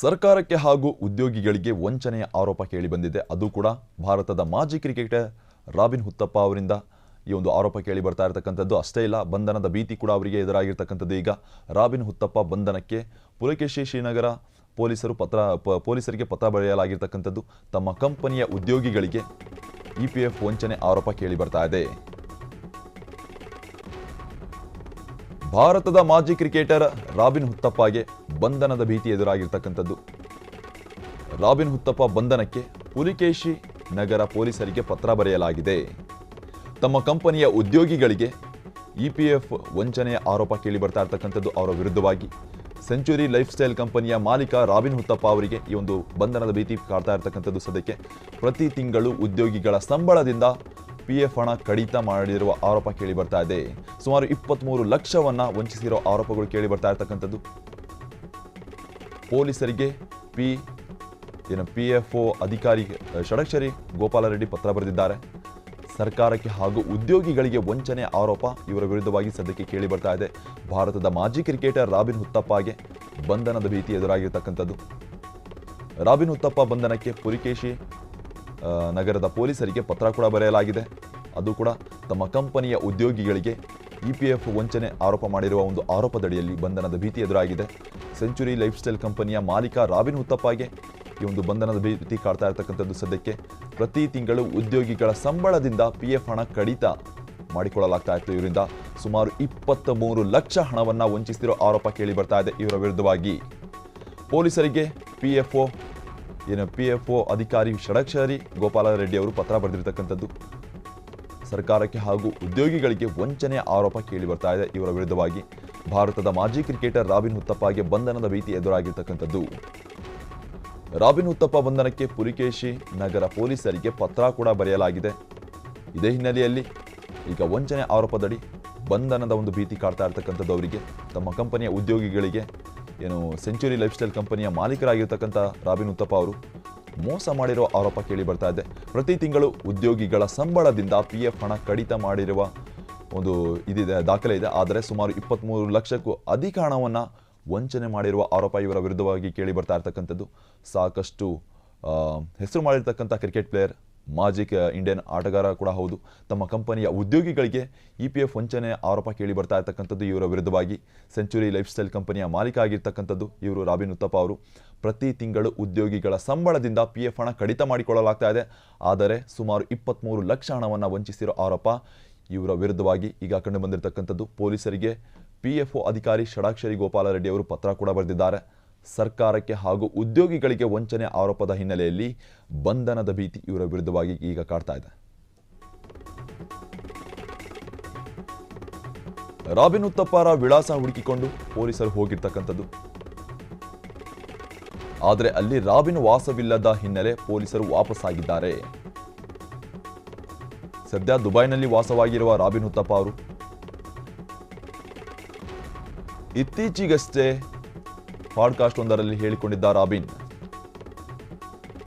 ಸರ್ಕಾರಕ್ಕೆ ಹಾಗೂ ಉದ್ಯೋಗಿಗಳಿಗೆ ವಂಚನೆಯ ಆರೋಪ ಕೇಳಿಬಂದಿದೆ ಅದು ಕೂಡ ಭಾರತದ ಮಾಜಿ ಕ್ರಿಕೆಟರ್ ರಾಬಿನ್ ಹುತ್ತಪ್ಪ ಅವರಿಂದ. ಈ ಒಂದು ಆರೋಪ ಕೇಳಿ ಬರ್ತಾ ಇರತಕ್ಕಂಥದ್ದು ಅಷ್ಟೇ ಇಲ್ಲ, ಬಂಧನದ ಭೀತಿ ಕೂಡ ಅವರಿಗೆ ಎದುರಾಗಿರ್ತಕ್ಕಂಥದ್ದು. ಈಗ ರಾಬಿನ್ ಹುತ್ತಪ್ಪ ಬಂಧನಕ್ಕೆ ಪುಲಕೇಶಿ ಶ್ರೀನಗರ ಪೊಲೀಸರು ಪತ್ರ ಪೊಲೀಸರಿಗೆ ಪತ್ರ ಬರೆಯಲಾಗಿರ್ತಕ್ಕಂಥದ್ದು. ತಮ್ಮ ಕಂಪನಿಯ ಉದ್ಯೋಗಿಗಳಿಗೆ ಇ ಪಿ ಎಫ್ ವಂಚನೆ ಆರೋಪ ಕೇಳಿ ಬರ್ತಾ ಇದೆ. ಭಾರತದ ಮಾಜಿ ಕ್ರಿಕೆಟರ್ ರಾಬಿನ್ ಹುತ್ತಪ್ಪಗೆ ಬಂಧನದ ಭೀತಿ ಎದುರಾಗಿರ್ತಕ್ಕಂಥದ್ದು. ರಾಬಿನ್ ಹುತ್ತಪ್ಪ ಬಂಧನಕ್ಕೆ ಪುಲಿಕೇಶಿ ನಗರ ಪೊಲೀಸರಿಗೆ ಪತ್ರ ಬರೆಯಲಾಗಿದೆ. ತಮ್ಮ ಕಂಪನಿಯ ಉದ್ಯೋಗಿಗಳಿಗೆ ಇ ಪಿ ಎಫ್ ವಂಚನೆಯ ಆರೋಪ ಕೇಳಿ ಬರ್ತಾ ಇರ್ತಕ್ಕಂಥದ್ದು ಅವರ ವಿರುದ್ಧವಾಗಿ. ಸೆಂಚುರಿ ಲೈಫ್ ಸ್ಟೈಲ್ ಕಂಪನಿಯ ಮಾಲೀಕ ರಾಬಿನ್ ಹುತ್ತಪ್ಪ ಅವರಿಗೆ ಈ ಒಂದು ಬಂಧನದ ಭೀತಿ ಕಾಡ್ತಾ ಇರ್ತಕ್ಕಂಥದ್ದು ಸದ್ಯಕ್ಕೆ. ಪ್ರತಿ ತಿಂಗಳು ಉದ್ಯೋಗಿಗಳ ಸಂಬಳದಿಂದ ಪಿ ಎಫ್ ಹಣ ಕಡಿತ ಮಾಡಿರುವ ಆರೋಪ ಕೇಳಿ ಬರ್ತಾ ಇದೆ. ಸುಮಾರು ಇಪ್ಪತ್ತ್ಮೂರು ಲಕ್ಷವನ್ನ ವಂಚಿಸಿರೋ ಆರೋಪಗಳು ಕೇಳಿ ಬರ್ತಾ ಇರ್ತಕ್ಕಂಥದ್ದು. ಪೊಲೀಸರಿಗೆ ಪಿ ಏನು ಪಿ ಎಫ್ ಒ ಅಧಿಕಾರಿ ಷಡಕ್ಷರಿ ಗೋಪಾಲರೆಡ್ಡಿ ಪತ್ರ ಬರೆದಿದ್ದಾರೆ. ಸರ್ಕಾರಕ್ಕೆ ಹಾಗೂ ಉದ್ಯೋಗಿಗಳಿಗೆ ವಂಚನೆ ಆರೋಪ ಇವರ ವಿರುದ್ಧವಾಗಿ ಸದ್ಯಕ್ಕೆ ಕೇಳಿ ಬರ್ತಾ ಇದೆ. ಭಾರತದ ಮಾಜಿ ಕ್ರಿಕೆಟರ್ ರಾಬಿನ್ ಹುತ್ತಪ್ಪಗೆ ಬಂಧನದ ಭೀತಿ ಎದುರಾಗಿರ್ತಕ್ಕಂಥದ್ದು. ರಾಬಿನ್ ಹುತ್ತಪ್ಪ ಬಂಧನಕ್ಕೆ ಪುಲಿಕೇಶಿ ಆ, ನಗರದ ಪೊಲೀಸರಿಗೆ ಪತ್ರ ಕೂಡ ಬರೆಯಲಾಗಿದೆ. ಅದು ಕೂಡ ತಮ್ಮ ಕಂಪನಿಯ ಉದ್ಯೋಗಿಗಳಿಗೆ ಇ ಪಿ ಎಫ್ ವಂಚನೆ ಆರೋಪ ಮಾಡಿರುವ ಒಂದು ಆರೋಪದಡಿಯಲ್ಲಿ ಬಂಧನದ ಭೀತಿ ಎದುರಾಗಿದೆ. ಸೆಂಚುರಿ ಲೈಫ್ ಸ್ಟೈಲ್ ಕಂಪನಿಯ ಮಾಲೀಕ ರಾಬಿನ್ ಹುತ್ತಪ್ಪಗೆ ಈ ಒಂದು ಬಂಧನದ ಭೀತಿ ಕಾಡ್ತಾ ಇರತಕ್ಕಂಥದ್ದು ಸದ್ಯಕ್ಕೆ. ಪ್ರತಿ ತಿಂಗಳು ಉದ್ಯೋಗಿಗಳ ಸಂಬಳದಿಂದ ಪಿ ಎಫ್ ಹಣ ಕಡಿತ ಮಾಡಿಕೊಳ್ಳಲಾಗ್ತಾ ಇತ್ತು. ಇವರಿಂದ ಸುಮಾರು ಇಪ್ಪತ್ತ ಮೂರು ಲಕ್ಷ ಹಣವನ್ನು ವಂಚಿಸಿರೋ ಆರೋಪ ಕೇಳಿ ಬರ್ತಾ ಇದೆ. ಇವರ ವಿರುದ್ಧವಾಗಿ ಪೊಲೀಸರಿಗೆ ಪಿ ಎಫ್ ಒ ಏನು ಪಿ ಎಫ್ ಒ ಅಧಿಕಾರಿ ಷಡಕ್ಷರಿ ಗೋಪಾಲ ರೆಡ್ಡಿ ಅವರು ಪತ್ರ ಬರೆದಿರತಕ್ಕಂಥದ್ದು. ಸರ್ಕಾರಕ್ಕೆ ಹಾಗೂ ಉದ್ಯೋಗಿಗಳಿಗೆ ವಂಚನೆಯ ಆರೋಪ ಕೇಳಿ ಬರ್ತಾ ಇದೆ. ಇವರ ವಿರುದ್ಧವಾಗಿ ಭಾರತದ ಮಾಜಿ ಕ್ರಿಕೆಟರ್ ರಾಬಿನ್ ಹುತ್ತಪ್ಪಗೆ ಬಂಧನದ ಭೀತಿ ಎದುರಾಗಿರ್ತಕ್ಕಂಥದ್ದು. ರಾಬಿನ್ ಹುತ್ತಪ್ಪ ಬಂಧನಕ್ಕೆ ಪುಲಿಕೇಶಿ ನಗರ ಪೊಲೀಸರಿಗೆ ಪತ್ರ ಕೂಡ ಬರೆಯಲಾಗಿದೆ. ಇದೇ ಹಿನ್ನೆಲೆಯಲ್ಲಿ ಈಗ ವಂಚನೆ ಆರೋಪದಡಿ ಬಂಧನದ ಒಂದು ಭೀತಿ ಕಾಡ್ತಾ ಇರ್ತಕ್ಕಂಥದ್ದು ಅವರಿಗೆ. ತಮ್ಮ ಕಂಪನಿಯ ಉದ್ಯೋಗಿಗಳಿಗೆ ಏನು ಸೆಂಚುರಿ ಲೈಫ್ ಸ್ಟೈಲ್ ಕಂಪನಿಯ ಮಾಲೀಕರಾಗಿರ್ತಕ್ಕಂಥ ರಾಬಿನ್ ಉತ್ತಪ್ಪ ಅವರು ಮೋಸ ಮಾಡಿರುವ ಆರೋಪ ಕೇಳಿ ಬರ್ತಾ ಇದೆ. ಪ್ರತಿ ತಿಂಗಳು ಉದ್ಯೋಗಿಗಳ ಸಂಬಳದಿಂದ ಪಿ ಎಫ್ ಹಣ ಕಡಿತ ಮಾಡಿರುವ ಒಂದು ಇದಿದೆ, ದಾಖಲೆ ಇದೆ. ಆದರೆ ಸುಮಾರು ಇಪ್ಪತ್ತ್ಮೂರು ಲಕ್ಷಕ್ಕೂ ಅಧಿಕ ಹಣವನ್ನು ವಂಚನೆ ಮಾಡಿರುವ ಆರೋಪ ಇವರ ವಿರುದ್ಧವಾಗಿ ಕೇಳಿ ಬರ್ತಾ ಇರ್ತಕ್ಕಂಥದ್ದು. ಸಾಕಷ್ಟು ಹೆಸರು ಮಾಡಿರ್ತಕ್ಕಂಥ ಕ್ರಿಕೆಟ್ ಪ್ಲೇಯರ್ ಮಾಜಿ ಇಂಡಿಯನ್ ಆಟಗಾರ ಕೂಡ ಹೌದು. ತಮ್ಮ ಕಂಪನಿಯ ಉದ್ಯೋಗಿಗಳಿಗೆ ಇ ಪಿ ಎಫ್ ವಂಚನೆ ಆರೋಪ ಕೇಳಿ ಬರ್ತಾ ಇರ್ತಕ್ಕಂಥದ್ದು ಇವರ ವಿರುದ್ಧವಾಗಿ ಸೆಂಚುರಿ ಲೈಫ್ ಸ್ಟೈಲ್ ಕಂಪನಿಯ ಮಾಲೀಕ ಆಗಿರ್ತಕ್ಕಂಥದ್ದು ಇವರು ರಾಬಿನ್ ಉತ್ತಪ್ಪ ಅವರು. ಪ್ರತಿ ತಿಂಗಳು ಉದ್ಯೋಗಿಗಳ ಸಂಬಳದಿಂದ ಪಿ ಎಫ್ ಹಣ ಕಡಿತ ಮಾಡಿಕೊಳ್ಳಲಾಗ್ತಾ ಇದೆ. ಆದರೆ ಸುಮಾರು ಇಪ್ಪತ್ತ್ಮೂರು ಲಕ್ಷ ಹಣವನ್ನು ವಂಚಿಸಿರೋ ಆರೋಪ ಇವರ ವಿರುದ್ಧವಾಗಿ ಈಗ ಕಂಡು ಬಂದಿರತಕ್ಕಂಥದ್ದು. ಪೊಲೀಸರಿಗೆ ಪಿ ಎಫ್ ಒ ಅಧಿಕಾರಿ ಷಡಾಕ್ಷರಿ ಗೋಪಾಲ ರೆಡ್ಡಿ ಅವರು ಪತ್ರ ಕೂಡ ಬರೆದಿದ್ದಾರೆ. ಸರ್ಕಾರಕ್ಕೆ ಹಾಗೂ ಉದ್ಯೋಗಿಗಳಿಗೆ ವಂಚನೆ ಆರೋಪದ ಹಿನ್ನೆಲೆಯಲ್ಲಿ ಬಂಧನದ ಭೀತಿ ಇವರ ವಿರುದ್ಧವಾಗಿ ಈಗ ಕಾಡ್ತಾ ಇದೆ. ರಾಬಿನ್ ಉತ್ತಪ್ಪರ ವಿಳಾಸ ಹುಡುಕಿಕೊಂಡು ಪೊಲೀಸರು ಹೋಗಿರ್ತಕ್ಕಂಥದ್ದು. ಆದರೆ ಅಲ್ಲಿ ರಾಬಿನ್ ವಾಸವಿಲ್ಲದ ಹಿನ್ನೆಲೆ ಪೊಲೀಸರು ವಾಪಸ್ಸಾಗಿದ್ದಾರೆ. ಸದ್ಯ ದುಬೈನಲ್ಲಿ ವಾಸವಾಗಿರುವ ರಾಬಿನ್ ಉತ್ತಪ್ಪ ಅವರು ಇತ್ತೀಚೆಗಷ್ಟೇ ಪಾಡ್ಕಾಸ್ಟ್ ಒಂದರಲ್ಲಿ ಹೇಳಿಕೊಂಡಿದ್ದ ರಾಬಿನ್,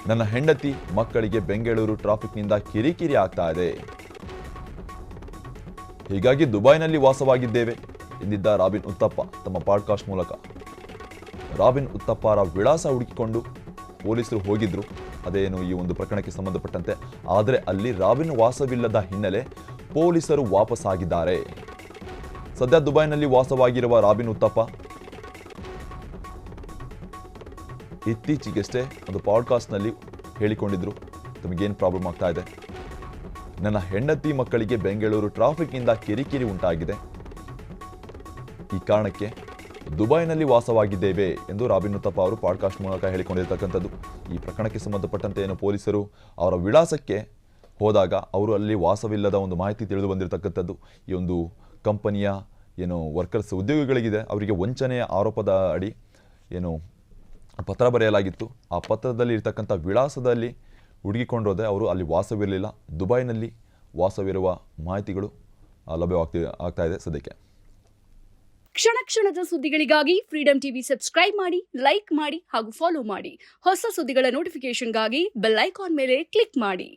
ನನ್ನ ಹೆಂಡತಿ ಮಕ್ಕಳಿಗೆ ಬೆಂಗಳೂರು ಟ್ರಾಫಿಕ್ನಿಂದ ಕಿರಿಕಿರಿ ಆಗ್ತಾ ಇದೆ. ಹೀಗಾಗಿ ದುಬೈನಲ್ಲಿ ವಾಸವಾಗಿದ್ದೇವೆ, ಎಂದಿದ್ದ ರಾಬಿನ್ ಉತ್ತಪ್ಪ ತಮ್ಮ ಪಾಡ್ಕಾಸ್ಟ್ ಮೂಲಕ. ರಾಬಿನ್ ಉತ್ತಪ್ಪರ ವಿಳಾಸ ಹುಡುಕಿಕೊಂಡು ಪೊಲೀಸರು ಹೋಗಿದ್ರು. ಅದೇನು ಈ ಒಂದು ಪ್ರಕರಣಕ್ಕೆ ಸಂಬಂಧಪಟ್ಟಂತೆ. ಆದರೆ ಅಲ್ಲಿ ರಾಬಿನ್ ವಾಸವಿಲ್ಲದ ಹಿನ್ನೆಲೆ ಪೊಲೀಸರು ವಾಪಸ್ಸಾಗಿದ್ದಾರೆ. ಸದ್ಯ ದುಬೈನಲ್ಲಿ ವಾಸವಾಗಿರುವ ರಾಬಿನ್ ಉತ್ತಪ್ಪ ಇತ್ತೀಚೆಗಷ್ಟೇ ಒಂದು ಪಾಡ್ಕಾಸ್ಟ್ನಲ್ಲಿ ಹೇಳಿಕೊಂಡಿದ್ರು, ತಮಗೇನು ಪ್ರಾಬ್ಲಮ್ ಆಗ್ತಾ ಇದೆ? ನನ್ನ ಹೆಂಡತಿ ಮಕ್ಕಳಿಗೆ ಬೆಂಗಳೂರು ಟ್ರಾಫಿಕ್ನಿಂದ ಕಿರಿಕಿರಿ ಉಂಟಾಗಿದೆ. ಈ ಕಾರಣಕ್ಕೆ ದುಬೈನಲ್ಲಿ ವಾಸವಾಗಿದ್ದೇವೆ ಎಂದು ರಾಬಿನ್ ಉತ್ತಪ್ಪ ಅವರು ಪಾಡ್ಕಾಸ್ಟ್ ಮೂಲಕ ಹೇಳಿಕೊಂಡಿರ್ತಕ್ಕಂಥದ್ದು. ಈ ಪ್ರಕರಣಕ್ಕೆ ಸಂಬಂಧಪಟ್ಟಂತೆ ಏನು ಪೊಲೀಸರು ಅವರ ವಿಳಾಸಕ್ಕೆ ಹೋದಾಗ ಅವರು ಅಲ್ಲಿ ವಾಸವಿಲ್ಲದ ಒಂದು ಮಾಹಿತಿ ತಿಳಿದು ಬಂದಿರತಕ್ಕಂಥದ್ದು. ಈ ಒಂದು ಕಂಪನಿಯ ಏನು ವರ್ಕರ್ಸ್ ಉದ್ಯೋಗಿಗಳಿಗಿದೆ, ಅವರಿಗೆ ವಂಚನೆಯ ಆರೋಪದ ಅಡಿ ಏನು ಪತ್ರ ಬರೆಯಲಾಗಿತ್ತು. ಆ ಪತ್ರದಲ್ಲಿ ಇರ್ತಕ್ಕಂಥ ವಿಳಾಸದಲ್ಲಿ ಹುಡುಗಿಕೊಂಡೋದೆ ಅವರು ಅಲ್ಲಿ ವಾಸವಿರಲಿಲ್ಲ. ದುಬೈನಲ್ಲಿ ವಾಸವಿರುವ ಮಾಹಿತಿಗಳು ಲಭ್ಯವಾಗ್ತಿ ಆಗ್ತಾ ಇದೆ ಸದ್ಯಕ್ಕೆ. ಕ್ಷಣ ಕ್ಷಣದ ಸುದ್ದಿಗಳಿಗಾಗಿ ಫ್ರೀಡಂ ಟಿವಿ ಸಬ್ಸ್ಕ್ರೈಬ್ ಮಾಡಿ ಲೈಕ್ ಮಾಡಿ ಹಾಗೂ ಫಾಲೋ ಮಾಡಿ. ಹೊಸ ಸುದ್ದಿಗಳ ನೋಟಿಫಿಕೇಶನ್ಗಾಗಿ ಬೆಲ್ ಐಕಾನ್ ಮೇಲೆ ಕ್ಲಿಕ್ ಮಾಡಿ.